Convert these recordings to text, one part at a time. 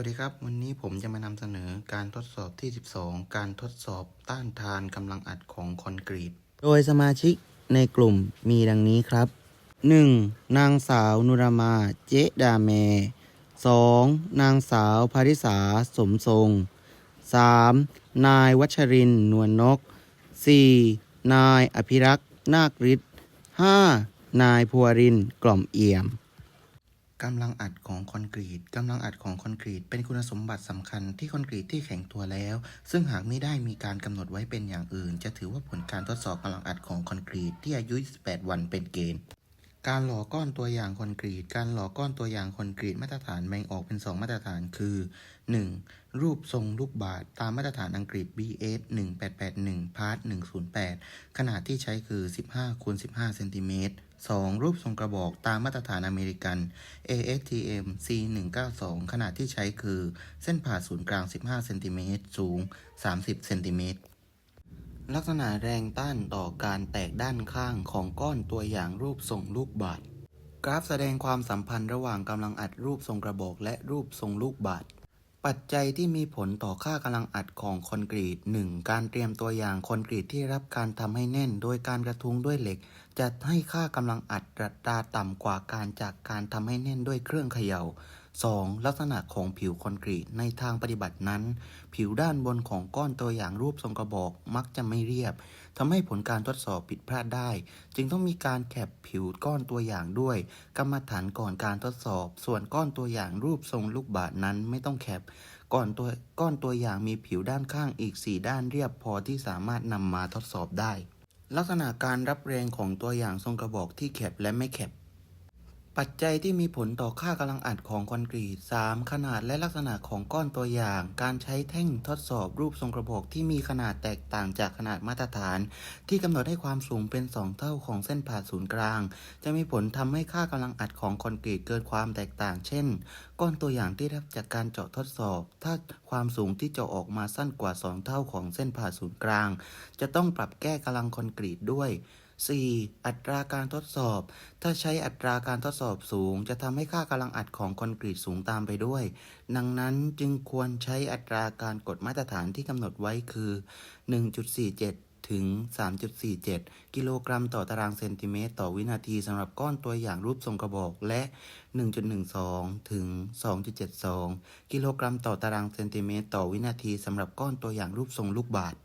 วัสดีครับ วันนี้ผมจะมานำเสนอการทดสอบที่ 12 การทดสอบต้านทานกำลังอัดของคอนกรีต โดยสมาชิกในกลุ่มมีดังนี้ครับ 1. นางสาวนุรามา เจดาเม 2. นางสาวภาริสาสมทรง 3. นายวัชรินนวลนก 4. นายอภิรักษ์นาคฤทธิ์ 5. นายภูวรินกล่อมเอี่ยม กำลังอัดของคอนกรีตกำลังอัดของคอนกรีต เป็นคุณสมบัติสำคัญที่คอนกรีตที่แข็งตัวแล้ว ซึ่งหากไม่ได้มีการกำหนดไว้เป็นอย่างอื่น จะถือว่าผลการทดสอบกำลังอัดของคอนกรีตที่อายุ 28 วันเป็นเกณฑ์ การหล่อก้อนตัวอย่างคอนกรีต การหล่อก้อนตัวอย่างคอนกรีตมาตรฐานแบ่งออกเป็น 2 มาตรฐานคือ 1. รูปทรงลูกบาศก์ตามมาตรฐานอังกฤษ BS 1881พาร์ท108 ขนาดที่ใช้คือ 15คูณ15เซนติเมตร 2. รูปทรงกระบอกตามมาตรฐานอเมริกัน ASTM C192 ขนาดที่ใช้คือ เส้นผ่าศูนย์กลาง 15เซนติเมตรสูง 30เซนติเมตร ลักษณะแรงต้านต่อการแตกด้านข้างของก้อนตัวอย่างรูปทรงลูกบาศก์กราฟแสดงความสัมพันธ์ระหว่างกำลังอัดรูปทรงกระบอกและรูปทรงลูกบาศก์ปัจจัยที่มีผลต่อค่ากำลังอัดของคอนกรีต 1. การเตรียมตัวอย่างคอนกรีตที่รับการทำให้แน่น โดยการกระทุ้งด้วยเหล็ก จะให้ค่ากำลังอัดอัตราต่ำกว่าการจากการทำให้แน่นด้วยเครื่องเขย่า 2. ลักษณะของผิวคอนกรีตในทางปฏิบัตินั้น ผิวด้านบนของก้อนตัวอย่างรูปทรงกระบอกมักจะไม่เรียบทำให้ผลการทดสอบผิดพลาดได้ จึงต้องมีการแคปผิวก้อนตัวอย่างด้วย กรรมฐานก่อนการทดสอบ ส่วนก้อนตัวอย่างรูปทรงลูกบาศนั้นไม่ต้องแคปก่อนตัวก้อนตัวอย่างมีผิวด้านข้างอีก 4 ด้านเรียบพอที่สามารถนำมาทดสอบได้ ลักษณะการรับแรงของตัวอย่างทรงกระบอกที่แคปและไม่แคป ปัจจัยที่มีผลต่อค่ากำลังอัดของคอนกรีต 3. ขนาดและลักษณะของก้อนตัวอย่าง การใช้แท่งทดสอบรูปทรงกระบอกที่มีขนาดแตกต่างจากขนาดมาตรฐาน ที่กำหนดให้ความสูงเป็น 2 เท่าของเส้นผ่าศูนย์กลาง จะมีผลทำให้ค่ากำลังอัดของคอนกรีตเกิดความแตกต่าง เช่น ก้อนตัวอย่างที่รับจากการเจาะทดสอบ ถ้าความสูงที่เจาะออกมาสั้นกว่า 2 เท่าของเส้นผ่าศูนย์กลาง จะต้องปรับแก้กำลังคอนกรีตด้วย 4. อัตราการทดสอบ ถ้าใช้อัตราการทดสอบสูง จะทำให้ค่ากำลังอัดของคอนกรีตสูงตามไปด้วย ดังนั้นจึงควรใช้อัตราการกดมาตรฐานที่กำหนดไว้คือ 1.47 ถึง 3.47 กิโลกรัมต่อตารางเซนติเมตร ต่อวินาทีสำหรับก้อนตัวอย่างรูปทรงกระบอกและ 1.12 ถึง 2.72 กิโลกรัมต่อตารางเซนติเมตร ต่อวินาทีสำหรับก้อนตัวอย่างรูปทรงลูกบาศก์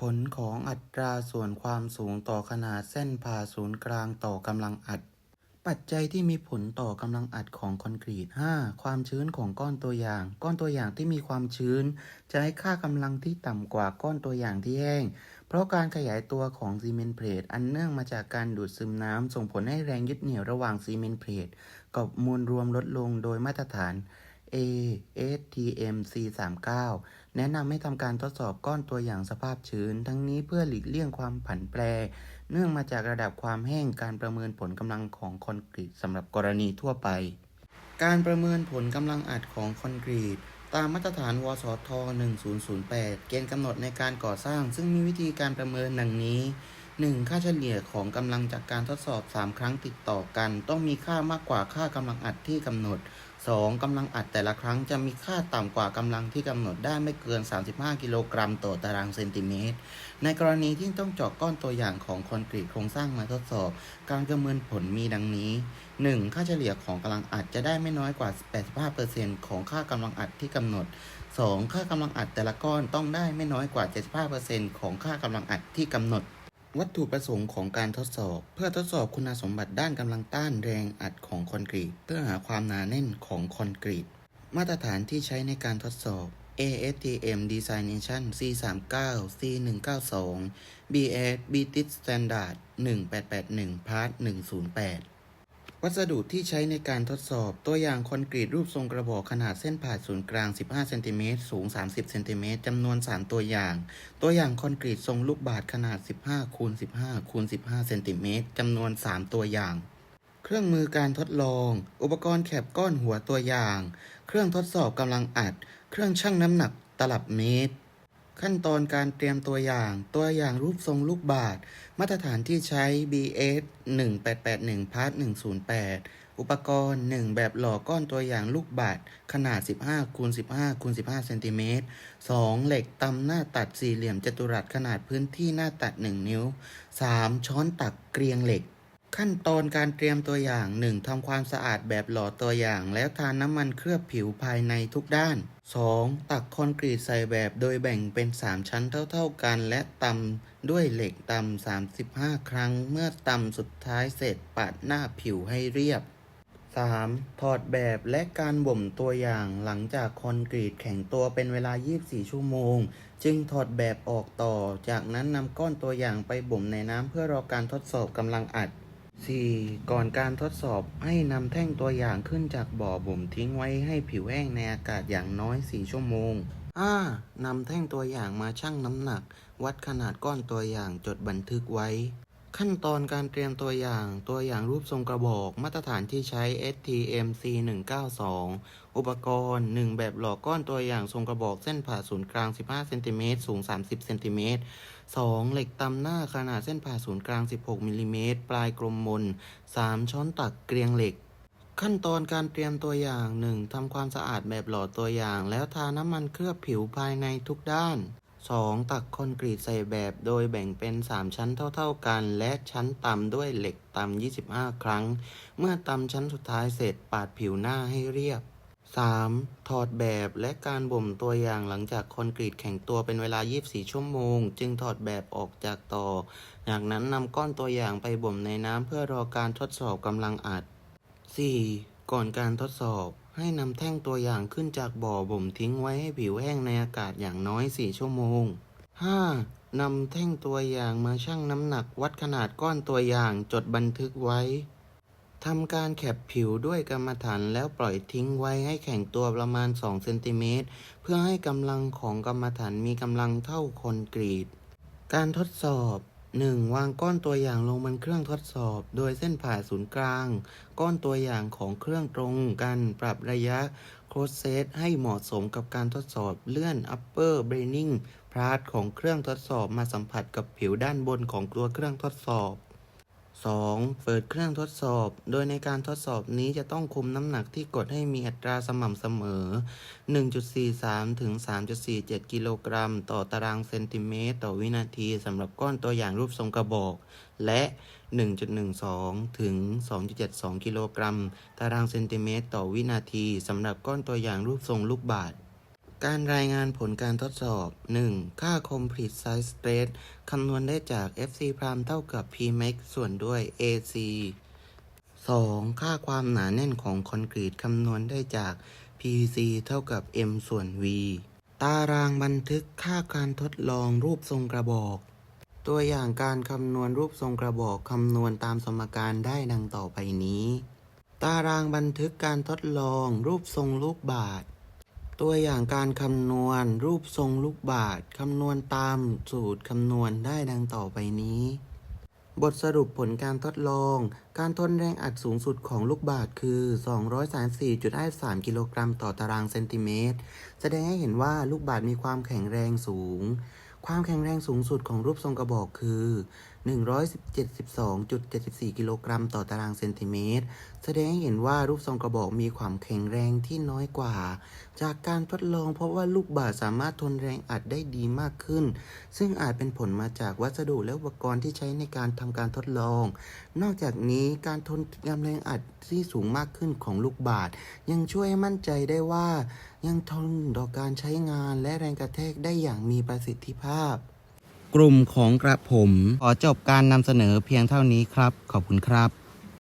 ผลของอัตราส่วนความสูงต่อขนาดเส้นผ่าศูนย์กลางต่อกำลังอัด ปัจจัยที่มีผลต่อกำลังอัดของคอนกรีต 5. ความชื้นของก้อนตัวอย่าง ก้อนตัวอย่างที่มีความชื้น จะให้ค่ากำลังที่ต่ำกว่าก้อนตัวอย่างที่แห้ง เพราะการขยายตัวของซีเมนต์เพลทอันเนื่องมาจากการดูดซึมน้ำส่งผลให้แรงยึดเหนี่ยวระหว่างซีเมนต์เพลทกับมวลรวมลดลงโดยมาตรฐาน ASTM C39 แนะนำให้ทำการทดสอบก้อนตัวอย่างสภาพชื้น ทั้งนี้เพื่อหลีกเลี่ยงความผันแปร เนื่องมาจากระดับความแห้งการประเมินผลกำลังของคอนกรีตสำหรับกรณีทั่วไป การประเมินผลกำลังอัดของคอนกรีตตามมาตรฐาน วสท 1008 เกณฑ์กำหนดในการก่อสร้าง ซึ่งมีวิธีการประเมินดังนี้ 1. ค่าเฉลี่ยของกำลังจากการทดสอบ 3 ครั้งติดต่อกัน ต้องมีค่ามากกว่าค่ากำลังอัดที่กำหนด 2. กำลังอัดแต่ละครั้งจะมีค่าต่ำกว่ากำลังที่กำหนดได้ไม่เกิน 35 กิโลกรัมต่อตารางเซนติเมตร ในกรณีที่ต้องเจาะก้อนตัวอย่างของคอนกรีตโครงสร้างมาทดสอบ การประเมินผลมีดังนี้ 1. ค่าเฉลี่ยของกำลังอัดจะได้ไม่น้อยกว่า 85%ของค่ากำลังอัดที่กำหนด 2. ค่ากำลังอัดแต่ละก้อนต้องได้ไม่น้อยกว่า 75%ของค่ากำลังอัดที่กำหนด วัตถุประสงค์ของการทดสอบ เพื่อทดสอบคุณสมบัติด้านกำลังต้านแรงอัดของคอนกรีต เพื่อหาความหนาแน่นของคอนกรีต มาตรฐานที่ใช้ในการทดสอบ ASTM Designation C39 C192 BS BTIC Standard 1881 Part 108 วัสดุที่ใช้ในการทดสอบตัวอย่างคอนกรีตรูปทรงกระบอกขนาดเส้นผ่าศูนย์กลาง 15 เซนติเมตร สูง 30 เซนติเมตรจำนวน 3 ตัวอย่าง ตัวอย่างคอนกรีตทรงลูกบาศก์ขนาด 15 คูณ 15 คูณ 15 เซนติเมตรจำนวน 3 ตัวอย่าง เครื่องมือการทดลอง อุปกรณ์แคปก้อนหัวตัวอย่าง เครื่องทดสอบกำลังอัด เครื่องชั่งน้ำหนักตลับเมตร ขั้นตอนการเตรียมตัวอย่าง ตัวอย่างรูปทรงลูกบาศก์มาตรฐานที่ใช้ BS 1881พาร์ท108 อุปกรณ์ 1 แบบหล่อก้อนตัวอย่างลูกบาศก์ขนาด 15คูณ15คูณ15เซนติเมตร 2. เหล็กตำหน้าตัดสี่เหลี่ยมจัตุรัสขนาดพื้นที่หน้าตัด 1 นิ้ว 3. ช้อนตักเกลียงเหล็ก ขั้นตอนการเตรียมตัวอย่าง 1. ทำความสะอาดแบบหล่อตัวอย่าง แล้วทาน้ำมันเคลือบผิวภายในทุกด้าน 2. ตักคอนกรีตใส่แบบโดยแบ่งเป็น 3 ชั้นเท่า ๆกัน และตำด้วยเหล็กตำ35 ครั้ง เมื่อตำสุดท้ายเสร็จปัดหน้าผิวให้เรียบ 3. ถอดแบบและการบ่มตัวอย่างหลังจากคอนกรีตแข็งตัวเป็นเวลา 24 ชั่วโมง จึงถอดแบบออกต่อ จากนั้นนำก้อนตัวอย่างไปบ่มในน้ำเพื่อรอการทดสอบกำลังอัด 4. ก่อนการทดสอบให้นำแท่งตัวอย่างขึ้นจากบ่อบ่มทิ้งไว้ให้ผิวแห้งในอากาศอย่างน้อย 4 ชั่วโมง 5. นำแท่งตัวอย่างมาชั่งน้ำหนัก วัดขนาดก้อนตัวอย่างจดบันทึกไว้ ขั้นตอนการเตรียมตัวอย่างตัวอย่างรูปทรงกระบอก มาตรฐานที่ใช้ STM C192 อุปกรณ์ 1 แบบหล่อก้อนตัวอย่างทรงกระบอกเส้นผ่าศูนย์กลาง 15เซนติเมตรสูง 30เซนติเมตร 2. เหล็กตำหน้าขนาดเส้นผ่าศูนย์กลาง 16มิลลิเมตรปลายกลมมน 3. ช้อนตักเกลียงเหล็กขั้นตอนการเตรียมตัวอย่าง 1. ทำความสะอาดแบบหล่อตัวอย่าง แล้วทาน้ำมันเคลือบผิวภายในทุกด้าน 2. ตักคอนกรีตใส่แบบโดยแบ่งเป็น 3 ชั้นเท่าๆกัน และชั้นต่ำด้วยเหล็กต่ำ25 ครั้ง เมื่อต่ำชั้นสุดท้ายเสร็จปาดผิวหน้าให้เรียบ 3. ถอดแบบและการบ่มตัวอย่างหลังจากคอนกรีตแข็งตัวเป็นเวลา 24 ชั่วโมง จึงถอดแบบออกจากต่อ จากนั้นนำก้อนตัวอย่างไปบ่มในน้ำเพื่อรอการทดสอบกำลังอัด 4. ก่อนการทดสอบ ให้นำแท่งตัวอย่างขึ้นจากบ่อบ่มทิ้งไว้ให้ผิวแห้งในอากาศอย่างน้อย 4 ชั่วโมง 5. นำแท่งตัวอย่างมาชั่งน้ำหนักวัดขนาดก้อนตัวอย่างจดบันทึกไว้ ทำการแคบผิวด้วยกรรมฐานแล้วปล่อยทิ้งไว้ให้แข็งตัวประมาณ 2 เซนติเมตร เพื่อให้กำลังของกรรมฐานมีกำลังเท่าคอนกรีต การทดสอบ 1. วางก้อนตัวอย่างลงบนเครื่องทดสอบ โดยเส้นผ่าศูนย์กลาง ก้อนตัวอย่างของเครื่องตรงกันปรับระยะโคสเซตให้เหมาะสมกับการทดสอบเลื่อน upper braining p a t ของเครื่องทดสอบมาสัมผัสกับผิวด้านบนของตัวเครื่องทดสอบ 2. เปิดเครื่องทดสอบ โดยในการทดสอบนี้จะต้องคุมน้ำหนักที่กดให้มีอัตราสม่ำเสมอ 1.43 ถึง 3.47 กิโลกรัม ต่อตารางเซนติเมตร ต่อวินาทีสำหรับก้อนตัวอย่างรูปทรงกระบอก และ 1.12 ถึง 2.72 กิโลกรัม ตารางเซนติเมตร ต่อวินาทีสำหรับก้อนตัวอย่างรูปทรงลูกบาศก์ การรายงานผลการทดสอบ 1. ค่า Complete Size Stress คำนวณได้จาก FC prime เท่ากับ Pmax ส่วนด้วย AC 2. ค่าความหนาแน่นของคอนกรีตคำนวณได้จาก PC เท่ากับ M ส่วน V ตารางบันทึกค่าการทดลองรูปทรงกระบอก ตัวอย่างการคำนวณรูปทรงกระบอกคำนวณตามสมการได้ดังต่อไปนี้ ตารางบันทึกการทดลองรูปทรงลูกบาศก์ ตัวอย่างการคำนวณรูปทรงลูกบาศก์คำนวณตามสูตรคำนวณได้ดังต่อไปนี้ บทสรุปผลการทดลอง การทนแรงอัดสูงสุดของลูกบาศก์คือ 234.53 กิโลกรัมต่อตารางเซนติเมตร แสดงให้เห็นว่าลูกบาศก์มีความแข็งแรงสูง ความแข็งแรงสูงสุดของรูปทรงกระบอกคือ172.74 กิโลกรัมต่อตารางเซนติเมตร แสดงให้เห็นว่ารูปทรงกระบอกมีความแข็งแรงที่น้อยกว่า จากการทดลองเพราะว่าลูกบาศก์สามารถทนแรงอัดได้ดีมากขึ้น ซึ่งอาจเป็นผลมาจากวัสดุและอุปกรณ์ที่ใช้ในการทำการทดลอง นอกจากนี้การทนกำแรงอัดที่สูงมากขึ้นของลูกบาศก์ยังช่วยให้มั่นใจได้ว่า ยังทนต่อการใช้งานและแรงกระแทกได้อย่างมีประสิทธิภาพ กลุ่มของกระผม ขอจบการนำเสนอเพียงเท่านี้ครับ ขอบคุณครับ